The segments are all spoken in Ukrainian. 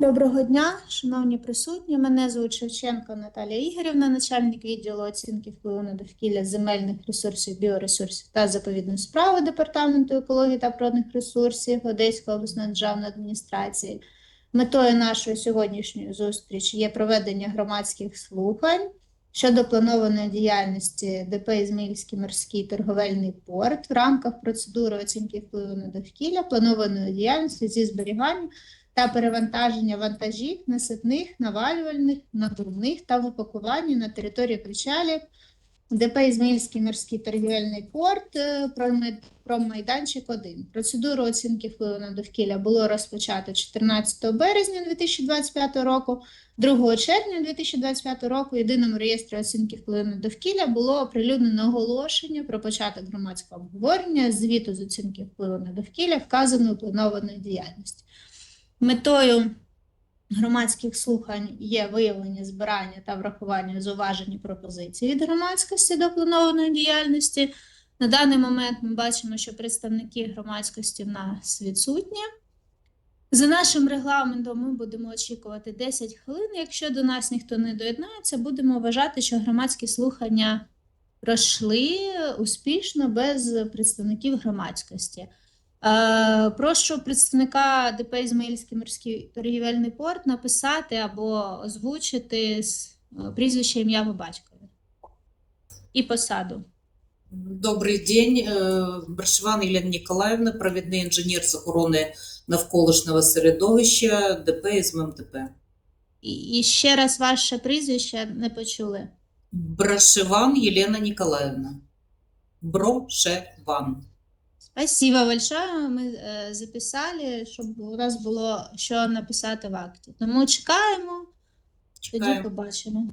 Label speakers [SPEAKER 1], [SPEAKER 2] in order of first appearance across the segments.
[SPEAKER 1] Доброго дня, шановні присутні. Мене звуть Шевченко Наталія Ігорівна, начальник відділу оцінки впливу на довкілля земельних ресурсів, біоресурсів та заповідної справи Департаменту екології та природних ресурсів Одеської обласної державної адміністрації. Метою нашої сьогоднішньої зустрічі є проведення громадських слухань щодо планованої діяльності ДП Ізмаїльський морський торговельний порт в рамках процедури оцінки впливу на довкілля, планованої діяльності зі зберігання та перевантаження вантажів, насипних, навалювальних, надувних та в упакуванні на території причалів ДП Ізмаїльський морський торгівельний порт е, «Промай- «Промайданчик 1». Процедуру оцінки впливу на довкілля було розпочато 14 березня 2025 року. 2 червня 2025 року єдиному реєстрі оцінки впливу на довкілля було оприлюднено оголошення про початок громадського обговорення звіту з оцінки впливу на довкілля, вказаної планованої діяльності. Метою громадських слухань є виявлення, збирання та врахування зауважень і пропозицій від громадськості до планованої діяльності. На даний момент ми бачимо, що представники громадськості в нас відсутні. За нашим регламентом ми будемо очікувати 10 хвилин. Якщо до нас ніхто не доєднається, будемо вважати, що громадські слухання пройшли успішно без представників громадськості. Е, прошу представника ДП Ізмаїльський морський торгівельний порт написати або озвучити е, прізвище ім'я по батькові і посаду.
[SPEAKER 2] Добрий день, Е, Брашеван Єлена Ніколаївна, провідний інженер з охорони навколишнього середовища ДП СММТП.
[SPEAKER 1] І, і ще раз ваше прізвище не почули.
[SPEAKER 2] Брашеван Єлена Ніколаївна. Брошеван.
[SPEAKER 1] Спасибо большое. Ми е, записали, щоб у нас було що написати в акті. Тому чекаємо, тоді
[SPEAKER 2] Чекаємо.
[SPEAKER 1] побачимо.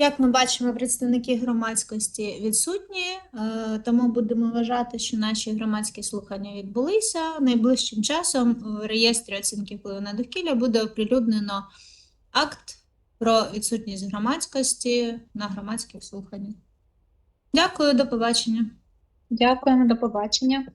[SPEAKER 1] Як ми бачимо, представники громадськості відсутні, е, тому будемо вважати, що наші громадські слухання відбулися. Найближчим часом в реєстрі оцінки впливу на довкілля буде оприлюднено акт про відсутність громадськості на громадських слуханнях. Дякую, до побачення.
[SPEAKER 3] Дякуємо, до побачення.